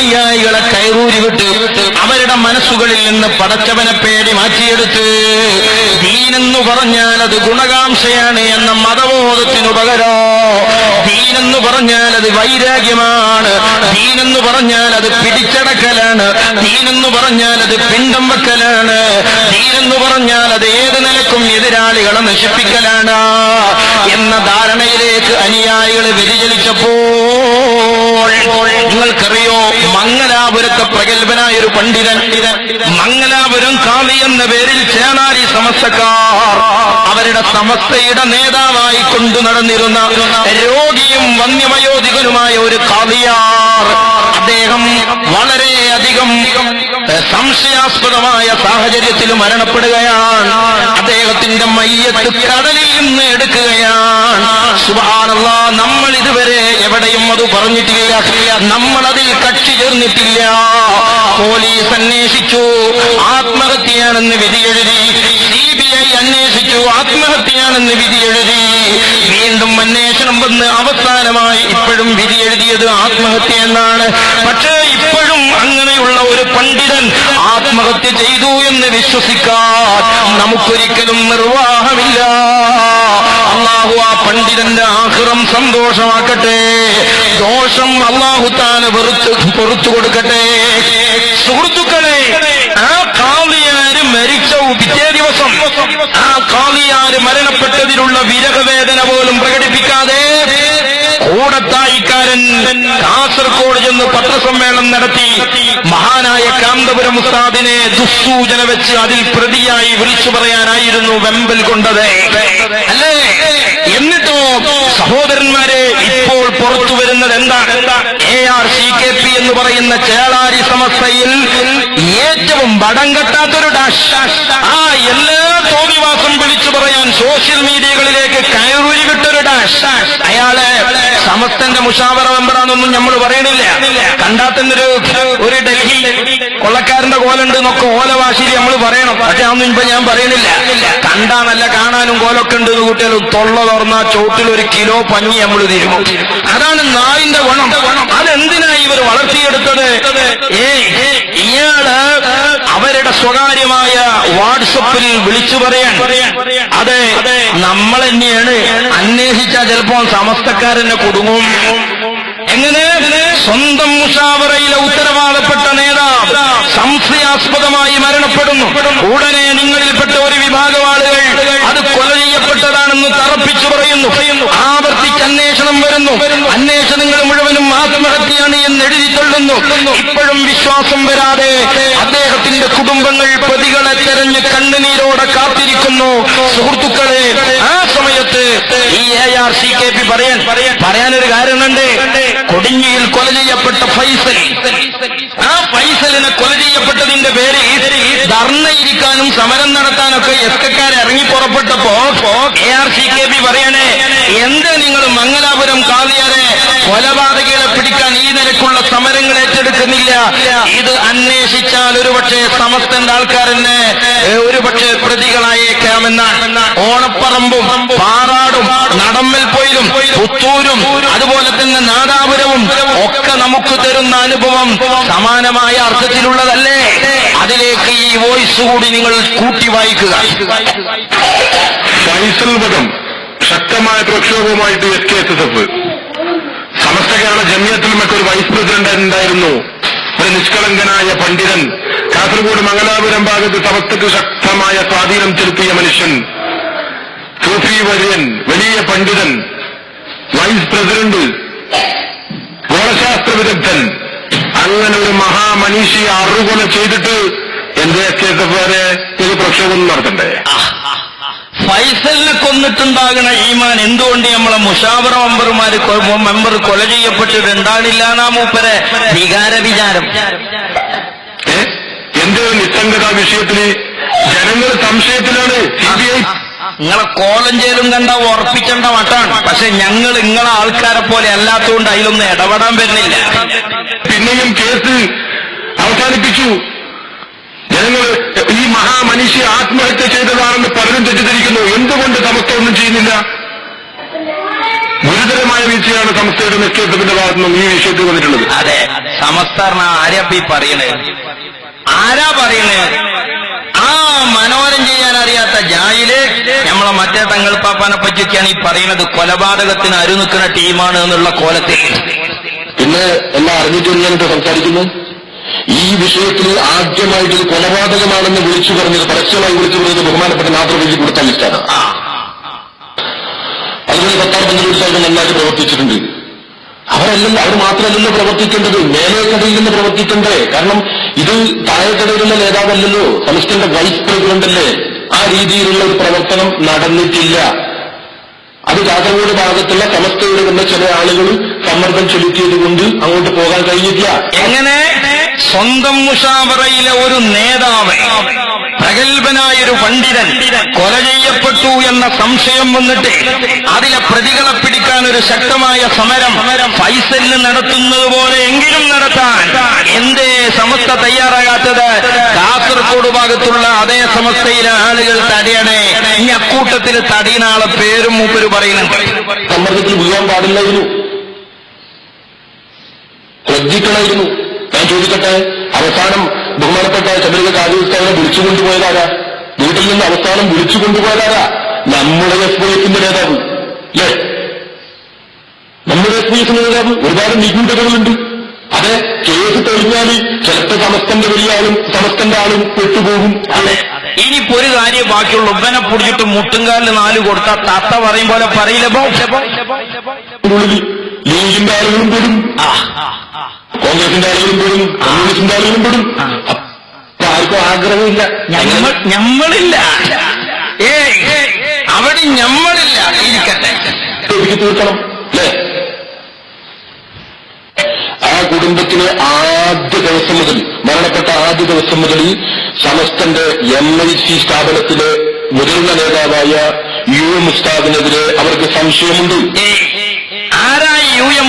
അനുയായികളെ കയറൂരി വിട്ട് അവരുടെ മനസ്സുകളിൽ നിന്ന് പടച്ചവനെ പേടി മാറ്റിയെടുത്ത് ദീനെന്ന് പറഞ്ഞാൽ അത് ഗുണകാംക്ഷയാണ് എന്ന മതബോധത്തിനു പകരോ ദീനെന്ന് പറഞ്ഞാൽ അത് വൈരാഗ്യമാണ് ദീനെന്ന് പറഞ്ഞാൽ അത് പിടിച്ചടക്കലാണ് ദീനെന്ന് പറഞ്ഞാൽ അത് പിണ്ടം വെക്കലാണ് ദീനെന്ന് പറഞ്ഞാൽ അത് ഏത് നിലക്കും എതിരാളികളെ നശിപ്പിക്കലാണ് എന്ന ധാരണയിലേക്ക് അനുയായികൾ വ്യതിചലിച്ചപ്പോൾ നിങ്ങൾക്കറിയോ മംഗലാപുരത്തെ പ്രഗത്ഭനായ ഒരു പണ്ഡിതൻ മംഗലാപുരം കാളി എന്ന പേരിൽ ചേനാരി സമസ്തക്കാർ അവരുടെ സമസ്തയുടെ നേതാവായി കൊണ്ടു നടന്നിരുന്ന രോഗിയും വന്യമയോധികനുമായ ഒരു കാളിയാർ അദ്ദേഹം വളരെയധികം സംശയാസ്പദമായ സാഹചര്യത്തിൽ മരണപ്പെടുകയാണ്. അദ്ദേഹത്തിന്റെ മയ്യത്ത് കടലിൽ നിന്ന് എടുക്കുകയാണ്. സുബാനല്ലാ നമ്മൾ ഇതുവരെ എവിടെയും അത് പറഞ്ഞിട്ടില്ല. നമ്മൾ അതിൽ കക്ഷി ചേർന്നിട്ടില്ല. പോലീസ് അന്വേഷിച്ചു. ആത്മഹത്യയാണെന്ന് വിധിയെഴുതി സി ബി ഐ അന്വേഷിച്ചു. ആത്മഹത്യയാണെന്ന് എഴുതി. വീണ്ടും അന്വേഷണം വന്ന് അവസാനമായി ഇപ്പോഴും വിധി എഴുതിയത് ആത്മഹത്യ എന്നാണ്. പക്ഷേ ഇപ്പോഴും അങ്ങനെയുള്ള ഒരു പണ്ഡിതൻ ആത്മഹത്യ ചെയ്തു എന്ന് വിശ്വസിക്കാൻ നമുക്കൊരിക്കലും നിർവാഹമില്ല. അള്ളാഹു ആ പണ്ഡിതന്റെ ആഹ്റം സന്തോഷമാക്കട്ടെ. ദോഷം അള്ളാഹു താൻ വെറുത്ത് പൊറത്തു കൊടുക്കട്ടെ. സുഹൃത്തുക്കളെ ആ കാളിയാര് മരിച്ച പിറ്റേ ദിവസം ആ കാളിയാര് മരണപ്പെട്ടതിലുള്ള വിരഹവേദന പോലും പ്രകടിപ്പിക്കാതെ കൂടത്തായിക്കാരൻ കാസർഗോഡ് ചെന്ന് പത്രസമ്മേളനം നടത്തി. മഹാനായ കാന്തപുരം ഉസ്താദിനെ ദുസ്സൂചന വെച്ച് അതിൽ പ്രതിയായി വിളിച്ചു പറയാനായിരുന്നു വെമ്പൽ കൊണ്ടത്. അല്ലേ? സഹോദരന്മാരെ ഇപ്പോൾ പുറത്തു വരുന്നത് എന്താണ് A R C K P എന്ന് പറയുന്ന ചേളാരി സമസ്തയിൽ ഏറ്റവും വടം കെട്ടാത്തൊരു ഡാഷ് ആ എല്ലാ തോന്നിവാസം വിളിച്ചു പറയാൻ സോഷ്യൽ മീഡിയകളിലേക്ക് കയറൂരി വിട്ടൊരു ഡാഷ് അയാൾ സമസ്തന്റെ മുഷാവറ മെമ്പറാണെന്നൊന്നും നമ്മൾ പറയണില്ല. കണ്ടാത്തന്നൊരു ഒരു ഡൽഹി കൊള്ളക്കാരന്റെ കോലുണ്ട് എന്നൊക്കെ ഓല വാശിരി നമ്മൾ പറയണം. പക്ഷെ അതൊന്നും ഇപ്പൊ ഞാൻ പറയണില്ല. കണ്ടാണല്ല കാണാനും കോലൊക്കെ ഉണ്ട് എന്ന് കുട്ടികൾ തൊള്ള തുറന്ന ചോട്ടിൽ ഒരു കിലോ പഞ്ഞി നമ്മൾ തരും. അതാണ് നായിന്റെ ഗുണം. അതെന്തിനാ ഇവർ വളർത്തിയെടുത്തത്? ഏ ഇയാൾ അവരുടെ സ്വകാര്യമായ വാട്സപ്പിൽ വിളിച്ചു പറയാൻ അതെ നമ്മൾ തന്നെയാണ് അന്വേഷിച്ചാൽ ചിലപ്പോൾ സമസ്തക്കാരനെ കുടുങ്ങും. എങ്ങനെ? സ്വന്തം മുഷാവറയിലെ ഉത്തരവാദപ്പെട്ട നേതാവ് സംശയാസ്പദമായി മരണപ്പെടുന്നു. ഉടനെ നിങ്ങളിൽപ്പെട്ട ഒരു വിഭാഗം ആളുകൾ അത് കൊല ചെയ്യപ്പെട്ടതാണെന്ന് തറപ്പിച്ചു പറയുന്നു. ആവർത്തിച്ച് അന്വേഷണം വരുന്നു. അന്വേഷണങ്ങൾ മുഴുവനും ആത്മഹത്യയാണ് എന്ന് എഴുതി തള്ളുന്നു ഇപ്പോഴും വിശ്വാസം വരാതെ അദ്ദേഹത്തിന്റെ കുടുംബങ്ങൾ പ്രതികളെ തെരഞ്ഞ് കണ്ണുനീരോടെ കാത്തിരിക്കുന്നു. സുഹൃത്തുക്കളെ ആ സമയത്ത് ഈ A R C K P പറയാൻ പറയാനൊരു കാര്യമുണ്ട് കൊടിഞ്ഞിയിൽ കൊല ചെയ്യപ്പെട്ട ഫൈസൽ. ആ ഫൈസലിനെ കൊല ചെയ്യപ്പെട്ടതിന്റെ പേര് ധർണയിരിക്കാനും സമരം നടത്താനൊക്കെ എസ് കെക്കാരെ ഇറങ്ങി പുറപ്പെട്ടപ്പോ A R C K P പറയണേ എന്ത് നിങ്ങൾ മംഗലാപുരം കാതിയാരെ കൊലപാതകളെ പിടിക്കാൻ ഈ നിരക്കുള്ള സമരങ്ങൾ ഏറ്റെടുക്കുന്നില്ല. ഇത് അന്വേഷിച്ചാൽ ഒരുപക്ഷെ സമസ്തന്റെ ആൾക്കാരെന്നെ ഒരുപക്ഷെ പ്രതികളായേക്കാമെന്നാണ്. ഓണപ്പറമ്പും പാറാടും നടമ്മൽ പോയിലും പുത്തൂരും അതുപോലെ തന്നെ നാദാപുരവും ഒക്കെ നമുക്ക് തരുന്ന അനുഭവം സമാനമായ അർത്ഥത്തിലുള്ളതല്ലേ? അതിലേക്ക് ഈ വോയിസ് കൂടി നിങ്ങൾ കൂട്ടി വായിക്കുക. ശക്തമായ പ്രക്ഷോഭവുമായിട്ട് S K S S F Samastha Kerala ജമിയത്തിലുമൊക്കെ ഒരു വൈസ് പ്രസിഡന്റ് ഉണ്ടായിരുന്നു ഒരു നിഷ്കളങ്കനായ പണ്ഡിതൻ. കാസർഗോഡ് മംഗലാപുരം ഭാഗത്ത് സമസ്തക്ക് ശക്തമായ സ്വാധീനം ചെലുത്തിയ മനുഷ്യൻ. സൂഫി വര്യൻ വലിയ പണ്ഡിതൻ. വൈസ് പ്രസിഡന്റ് ഗോളശാസ്ത്ര വിദഗ്ധൻ. അങ്ങനെ ഒരു മഹാമനീഷി അറുകൊല ചെയ്തിട്ട് എന്റെ എസ് കെ എസ് എഫ് വരെ ഒരു പ്രക്ഷോഭം നടത്തണ്ടേ ഫൈസലിനെ കൊന്നിട്ടുണ്ടാകണ ഈമാൻ എന്തുകൊണ്ട് നമ്മളെ മുഷാവറ മെമ്പർമാര് മെമ്പർ കൊല ചെയ്യപ്പെട്ടിട്ടുണ്ടാകില്ല എന്നാ മൂപ്പരെ? വികാര വിചാരം. എന്റെ എന്ത് നിസ്സംഗത വിഷയത്തിൽ? ജനങ്ങൾ സംശയത്തിലാണ്. നിങ്ങളെ കോലഞ്ചേലും കണ്ട ഉറപ്പിക്കേണ്ട മട്ടാണ് പക്ഷെ ഞങ്ങൾ നിങ്ങളെ ആൾക്കാരെ പോലെ അല്ലാത്തതുകൊണ്ട് അതിലൊന്നും ഇടപെടാൻ വരുന്നില്ല. പിന്നെയും കേസ് അവസാനിപ്പിച്ചു. ജനങ്ങൾ ഈ മഹാമനുഷ്യ ആത്മഹത്യ ചെയ്തതാണെന്ന് പലരും തെറ്റിദ്ധരിക്കുന്നു എന്തുകൊണ്ട് സമസ്ത ഒന്നും ചെയ്യുന്നില്ല. ഗുരുതരമായ വീഴ്ചയാണ് സമസ്തയുടെ നിശ്ചയത്തിന്റെ ഭാഗത്തു നിന്നും ഈ വിഷയത്തിൽ വന്നിട്ടുള്ളത്. അതെ സമസ്ത ആരാപ്പ പറയണേ? ആരാ പറയണേ? ആ മനോരം ചെയ്യാൻ അറിയാത്ത ജായിൽ നമ്മളെ മറ്റേ തങ്ങൾ പാപ്പാനെ പറ്റിയൊക്കെയാണ് ഈ പറയുന്നത്. കൊലപാതകത്തിന് അരു നിൽക്കുന്ന ടീമാണ് എന്നുള്ള കോലത്തിൽ. ഇന്ന് എല്ലാം അറിഞ്ഞിട്ട് ഞാനിപ്പോ സംസാരിക്കുന്നു. ഈ വിഷയത്തിൽ ആദ്യമായിട്ട് കൊലപാതകമാണെന്ന് വിളിച്ചു പറഞ്ഞത് പരസ്യമായി വിളിച്ചു പറഞ്ഞത് ബഹുമാനപ്പെട്ട നാത്രവിധി കൊടുത്ത ലിസ്റ്റാണ്. ആ സർക്കാർ ദിവസം നന്നായിട്ട് പ്രവർത്തിച്ചിട്ടുണ്ട്. അവരല്ലല്ലോ അവർ മാത്രമല്ലല്ലോ പ്രവർത്തിക്കേണ്ടത്. മേലേക്കടയിൽ നിന്ന് പ്രവർത്തിക്കണ്ടേ കാരണം ഇത് താഴെക്കടയിലുള്ള നേതാവല്ലല്ലോ. സംസ്ഥാന വൈസ് പ്രസിഡന്റ് അല്ലേ? ആ രീതിയിലുള്ള ഒരു പ്രവർത്തനം നടന്നിട്ടില്ല. അത് കാസർഗോഡ് ഭാഗത്തുള്ള സമസ്തയുടെ ചില ആളുകൾ സമ്മർദ്ദം ചെലുത്തിയത് കൊണ്ട് അങ്ങോട്ട് പോകാൻ കഴിഞ്ഞിട്ടില്ല. എങ്ങനെ? സ്വന്തം മുഷാവറയിലെ ഒരു നേതാവ് പ്രഗത്ഭനായ ഒരു പണ്ഡിതൻ കൊല ചെയ്യപ്പെട്ടു എന്ന സംശയം വന്നിട്ട് അതിലെ പ്രതികളെ പിടിക്കാൻ ഒരു ശക്തമായ സമരം ഫൈസലിന് നടത്തുന്നത് പോലെ എങ്കിലും നടത്താൻ എന്തേ സമസ്ത തയ്യാറാകാത്തത്? കാസർഗോഡ് ഭാഗത്തുള്ള അതേ സമസ്തയിലെ ആളുകൾ തടയണേ. ഈ അക്കൂട്ടത്തിൽ തടയുന്ന ആളെ പേരും മൂപ്പര് പറയുന്നുണ്ട്. സമ്മർദ്ദത്തിൽ വീഴാൻ പാടില്ലായിരുന്നു. ശ്രദ്ധിക്കണമായിരുന്നു. ചോദിക്കട്ടെ? അവസാനം ബഹുമാനപ്പെട്ട ശബരിക വിളിച്ചു വിളിച്ചുകൊണ്ടുപോയതാരാ വീട്ടിൽ നിന്ന് അവസാനം വിളിച്ചു കൊണ്ടുപോയതാരാ നമ്മുടെ എസ് പി എഫിന്റെ നേതാവ്. അല്ലേ? നമ്മുടെ എസ് പി എഫിന്റെ നേതാവ്. ഒരുപാട് നിഗൂഢതകളുണ്ട്. അതെ കേസ് തെളിഞ്ഞാൽ ചിലപ്പോൾ സമസ്തന്റെ വലിയ ആളും സമസ്തന്റെ ആളും പെട്ടുപോകും. അതെ ഇനിയിപ്പോ ഒരു കാര്യം ബാക്കിയുള്ള ഉപ്പനെ പൊടിച്ചിട്ട് മുട്ടുംകാലിന് നാല് കൊടുത്ത തത്ത പറയും പോലെ പറയില്ല ലീഗിന്റെ ആളുകളും പെടും. കോൺഗ്രസിന്റെ ആളുകളും പെടും കമ്മ്യൂണിസ്റ്റിന്റെ ആളുകളും പെടും. അപ്പൊ ആർക്കും ആഗ്രഹമില്ല. ഞമ്മ ഞമ്മളില്ല. ഏയ് അവിടെ ഞമ്മളില്ല. ഇരിക്കട്ടെ. ഒതുക്കി തീർക്കണം അല്ലേ? ആ കുടുംബത്തിന് ആദ്യ ദിവസം മുതൽ മരണപ്പെട്ട ആദ്യ ദിവസം മുതൽ സമസ്തന്റെ എം ഐ സി സ്ഥാപനത്തിലെ മുതിർന്ന നേതാവായ യു മുസ്താദിനെതിരെ ഉസ്താദിനെതിരെ അവർക്ക് സംശയമുണ്ട്.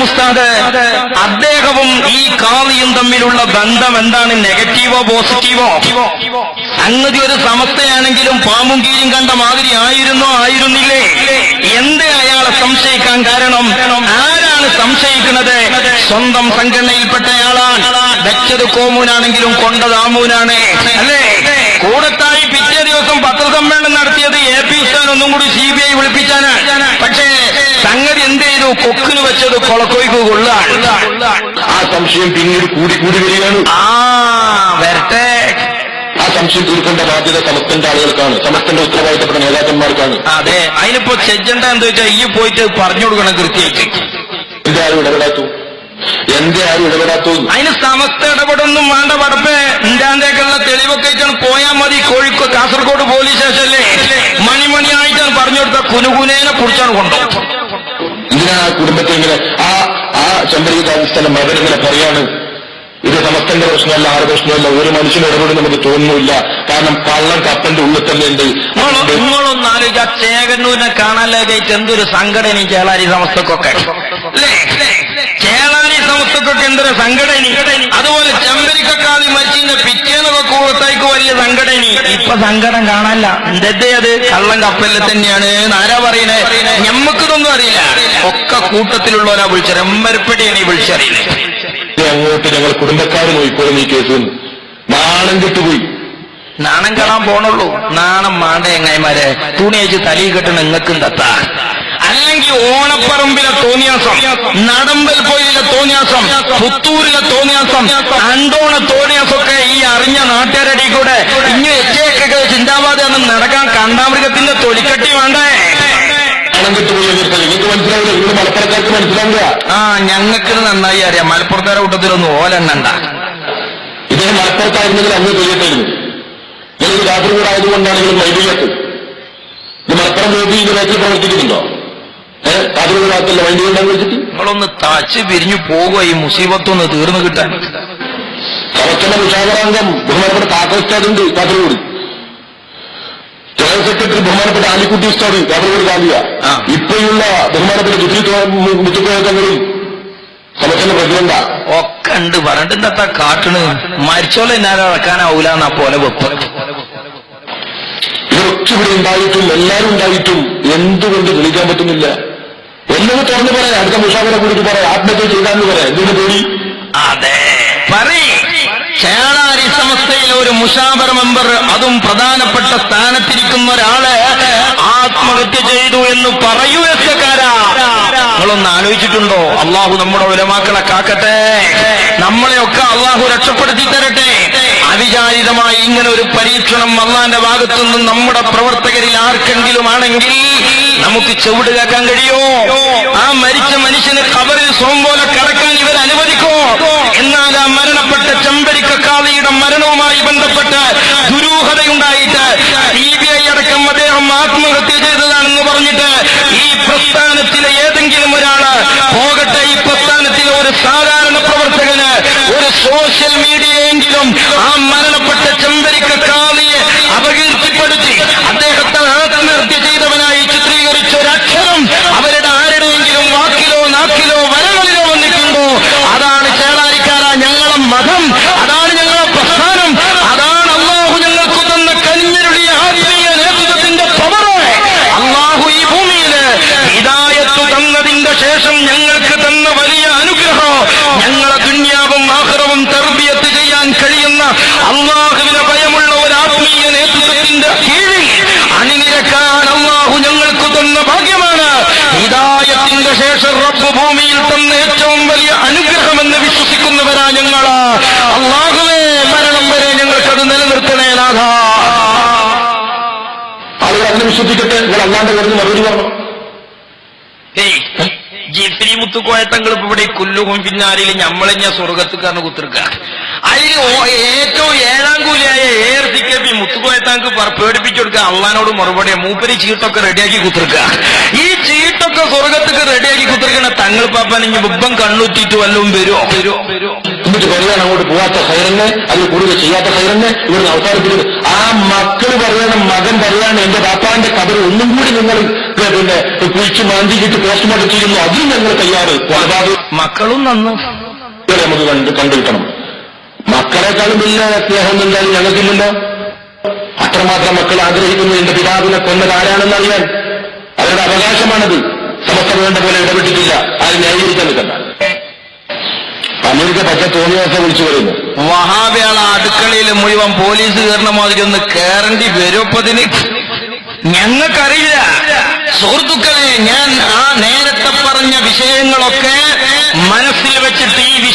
ഉസ്താദ് അദ്ദേഹവും ഈ കാളിയും തമ്മിലുള്ള ബന്ധം എന്താണ് നെഗറ്റീവോ പോസിറ്റീവോ? അങ്ങനെ ഒരു സമസ്തയാണെങ്കിലും പാമ്പും കീഴും കണ്ട മാതിരി ആയിരുന്നോ? ആയിരുന്നില്ലേ? എന്ത് അയാളെ സംശയിക്കാൻ കാരണം? ആരാണ് സംശയിക്കുന്നത്? സ്വന്തം സംഘടനയിൽപ്പെട്ടയാളാണ്. വെച്ചത് കോമൂനാണെങ്കിലും കൊണ്ടത് ആമൂനാണ്. അല്ലേ? കൂടത്തായി പിറ്റേ ദിവസം പത്രസമ്മേളനം നടത്തിയത് എ പി ഉസ്താൻ ഒന്നും കൂടി സി ബി ഐ വിളിപ്പിച്ചാനാണ്. പക്ഷേ എന്ത് ചെയ്തു കൊക്കിന് വെച്ചത് കൊളക്കോയ്ക്ക് കൊള്ളാണ് ആ സംശയം പിന്നീട് കൂടി കൂടി വരികയാണ്. ആ വരട്ടെ. ആ സംശയം തീർക്കേണ്ട ബാധ്യത സമസ്തന്റെ ആളുകൾക്കാണ്. സമസ്തന്റെ ഉത്തരവാദിത്തപ്പെട്ട നേതാക്കന്മാർക്കാണ്. അതെ അതിനിപ്പോ ചെജണ്ട എന്താ വെച്ചാൽ ഈ പോയിട്ട് പറഞ്ഞു കൊടുക്കണം കൃത്യമായിട്ട്. ആരും ഇടപെടാത്തു? എന്റെ ആരും ഇടപെടാത്തു? അതിന് സമസ്ത ഇടപെടൊന്നും വേണ്ട പടപ്പേ ഇന്ത്യാന്തേക്കുള്ള തെളിവൊക്കെ ആയിട്ടാണ് പോയാൽ മതി. കോഴിക്കോട് കാസർഗോഡ് പോലീസ് സ്റ്റേഷനിലെ. മണിമണിയായിട്ടാണ് പറഞ്ഞു കൊടുത്ത കുനുകുനേനെ കുറിച്ചാണ് കൊണ്ടുപോകും എന്തിനാ ആ കുടുംബത്തെ ഇങ്ങനെ ആ ആ ചെമ്പരിക സ്ഥലം അവരിങ്ങനെ പറയാണ്? ഇത് സമസ്തന്റെ പ്രശ്നമല്ല ആരുടെ പ്രശ്നമല്ല? ഒരു മനുഷ്യന് ഇടപെടും നമുക്ക് തോന്നുന്നില്ല. കാരണം കള്ളം കപ്പന്റെ ഉള്ളിൽ തന്നെ ഉണ്ട്. നിങ്ങളൊ- നിങ്ങളൊന്ന് ആലോചിച്ച ചേകന്നൂരിനെ കാണാനായിട്ട് എന്തൊരു സംഘടന ഈ ചേളാരി സമസ്തക്കൊക്കെ? അല്ലേ? ചേളാരി സമത്വക്കൊക്കെ എന്തൊരു സംഘടന. അതുപോലെ ചെമ്പരിക്കാതി മരിച്ചിന്റെ പിറ്റേന്നൊക്കെ കൂടത്തേക്ക് വലിയ സംഘടന. ഇപ്പൊ സങ്കടം കാണാനില്ല. എന്തേ അത്? കള്ളം കപ്പലിൽ തന്നെയാണ് ആരാ പറയണേ? ഞമ്മക്കിതൊന്നും അറിയില്ല. ഒക്കെ കൂട്ടത്തിലുള്ളവരാ വിളിച്ചത്. എമ്മരപ്പെടിയാണ് ഈ വിളിച്ചറിയുന്നത്. അങ്ങോട്ട് ഞങ്ങൾ കുടുംബക്കാർ നോയിക്കോളും ഈ കേസ്. നാണം കിട്ടുപോയി. നാണം കാണാൻ പോണുള്ളൂ. നാണം മാണ്ട എങ്ങായിമാരെ? തുണി അയച്ച് തലയിൽ കെട്ടണം നിങ്ങൾക്കും തത്ത. അല്ലെങ്കിൽ ഓണപ്പറമ്പിലെ തോന്നിയാസം നടമ്പൽ പോയിലെ തോന്നിയാസം പുത്തൂരിലെ തോന്നിയാസം അണ്ടോണ തോന്നിയാസമൊക്കെ ഈ അറിഞ്ഞ നാട്ടുകാരടി കൂടെ ഇങ്ങനെ എച്ചയൊക്കെ ചിന്താവാതെ ഒന്നും നടക്കാൻ കണ്ടാമൃഗത്തിന്റെ തൊലിക്കട്ടി വേണ്ടേ? ആ ഞങ്ങൾക്ക് നന്നായി അറിയാം. മലപ്പുറത്താര കൂട്ടത്തിലൊന്നും ഓലെണ്ണണ്ട. ഇദ്ദേഹം മലപ്പുറത്തായിരുന്നെങ്കിൽ അന്ന് തെളിയത്തായിരുന്നു രാത്രി കാസർഗോഡ് ആയതുകൊണ്ടാണ് നിങ്ങൾ ഇത് മലപ്പുറം നോക്കി ഇതിന്റെ പ്രവർത്തിക്കുന്നുണ്ടോ? ഭാഗത്തല്ല വൈദ്യുതി വെച്ചിട്ട്? നിങ്ങളൊന്ന് തച്ച് പിരിഞ്ഞു പോകുക ഈ മുസീബത്തൊന്ന് തീർന്നു കിട്ടാൻ. ഒക്കണ്ട് വിശാഖരാംഗം ബഹുമാനപ്പെട്ട താക്ക ഉസ്താദുണ്ട് കാസർഗോഡ്. ജനറൽ സെക്രട്ടറി ബഹുമാനപ്പെട്ട ആലിക്കുട്ടി ഉസ്താദ് കാസർഗോഡ് കാലിയ ആ. ഇപ്പോഴുള്ള ബഹുമാനപ്പെട്ട ദുഃഖി മുത്തുക്കോയത്തങ്ങളും സമസ്തന്റെ പ്രസിഡന്റാ. ഒക്കെ ഉണ്ട്. പറഞ്ഞിട്ട് എന്താ കാട്ടണ്. മരിച്ചോലെ എന്നാലും ഇറക്കാനാവൂല എന്നാ പോലെ വെപ്പ്. ഇതൊക്കെ ഇവിടെ ഉണ്ടായിട്ടും എല്ലാരും ഉണ്ടായിട്ടും എന്തുകൊണ്ട് വിളിക്കാൻ പറ്റുന്നില്ല? ഒന്നും തുറന്നു പറയാം അടുത്ത മുഷാഫിനെ കുറിച്ച് പറയാം. ആത്മഹത്യ ചെയ്താന്ന് പറയാം. എന്തിനു പേടി? അതെ. ചേളാരി സമസ്തയിലെ ഒരു മുഷാബർ മെമ്പർ അതും പ്രധാനപ്പെട്ട സ്ഥാനത്തിരിക്കുന്ന ഒരാൾ ആത്മഹത്യ ചെയ്തു എന്ന് പറയൂ നിങ്ങളൊന്ന് ആലോചിച്ചിട്ടുണ്ടോ? അള്ളാഹു നമ്മുടെ ഉലമാക്കളെ കാക്കട്ടെ. നമ്മളെയൊക്കെ അള്ളാഹു രക്ഷപ്പെടുത്തി തരട്ടെ. അവിചാരിതമായി ഇങ്ങനെ ഒരു പരീക്ഷണം അള്ളാന്റെ ഭാഗത്തു നിന്നും നമ്മുടെ പ്രവർത്തകരിൽ ആർക്കെങ്കിലും ആണെങ്കിൽ നമുക്ക് ചെവിട് കേൾക്കാൻ കഴിയോ? ആ മരിച്ച മനുഷ്യന് കബറിൽ സ്വം പോലെ കിടക്കാൻ ഇവർ അനുവദിക്കോ? എന്നാൽ ആ മരണപ്പെട്ട ചെമ്പരിക്കാളിയുടെ മരണവുമായി ബന്ധപ്പെട്ട് ദുരൂഹതയുണ്ടായിട്ട് സി ബി ഐ അടക്കം അദ്ദേഹം ആത്മഹത്യ ചെയ്തതാണെന്ന് പറഞ്ഞിട്ട് ഈ പ്രസ്ഥാനത്തിലെ ഏതെങ്കിലും ഒരാൾ പോകട്ടെ ഈ പ്രസ്ഥാനത്തിലെ ഒരു സാധാരണ പ്രവർത്തകന് വിശ്വസിക്കട്ടെ? നിങ്ങൾ അല്ലാണ്ട് വരുന്ന മറുപടി പറഞ്ഞു? ജിഫ്രി മുത്തുക്കോയത്തങ്ങൾ ഇപ്പൊ ഇവിടെ കുല്ലുകും പിന്നാരിൽ ഞമ്മളെഞ്ഞ സ്വർഗത്തുകാരന് കുത്തിർക്ക അതിൽ ഏറ്റവും ഏഴാം കൂലിയായ A R C K P മുത്തുക്കോയത്താങ്ക് പേടിപ്പിച്ചു കൊടുക്കുക അള്ളഹാനോട് മറുപടി മൂപ്പരി ചീട്ടൊക്കെ റെഡിയാക്കി കുത്തിർക്ക ഈ ചീട്ടൊക്കെ സ്വർഗത്തൊക്കെ റെഡിയാക്കി കുത്തിർക്കണ തങ്ങൾ പാപ്പാൻ ഇനി ബുബം കണ്ണുറ്റിട്ട് വല്ലതും വരുമോ വരുമോ വരുമോ എന്നിട്ട് പറയാൻ അങ്ങോട്ട് പോവാത്ത ഹൈറന്നെ അതിൽ കൂടുതൽ ചെയ്യാത്ത ഹൈറന്നെ ഇവിടുന്ന് അവസാനിപ്പിക്കുന്നത് ആ മക്കൾ പറയണം മകൻ പറയാണ് എന്റെ ബാപ്പാന്റെ കബർ ഒന്നും കൂടി നിങ്ങൾ പിന്നെ കുഴിച്ച് മാന്തിയിട്ട് പോസ്റ്റ്മോർട്ടം ചെയ്യുന്നു അതിൽ ഞങ്ങൾ തയ്യാറ്. കൊലപാതകം. മക്കളും നന്ന്. നമുക്ക് കണ്ട് കണ്ടുകിട്ടണം. മക്കളെക്കാളും വലിയ സ്നേഹം എന്തായാലും ഞങ്ങൾക്കില്ലല്ലോ. അത്രമാത്രം മക്കൾ ആഗ്രഹിക്കുന്നു എന്റെ പിതാവിനെ കൊന്നത് ആരാണെന്ന് അറിയാൻ അവരുടെ അവകാശമാണത്. സമസ്ത വേണ്ട പോലെ ഇടപെട്ടിട്ടില്ല. അത് ന്യായീകരിക്കാൻ നിൽക്കണ്ട. അമേരിക്ക പറ്റ തോന്നിയൊക്കെ വിളിച്ചു പറയുന്നു. മഹാവേള അടുക്കളയിൽ മുഴുവൻ പോലീസ് കയറുന്ന മാതിരി ഒന്ന് കയറേണ്ടി വരുപ്പതിന് ഞങ്ങൾക്കറിയില്ല. സുഹൃത്തുക്കളെ ഞാൻ ആ നേരത്തെ പറഞ്ഞ വിഷയങ്ങളൊക്കെ മനസ്സിൽ വെച്ചിട്ട് ഈ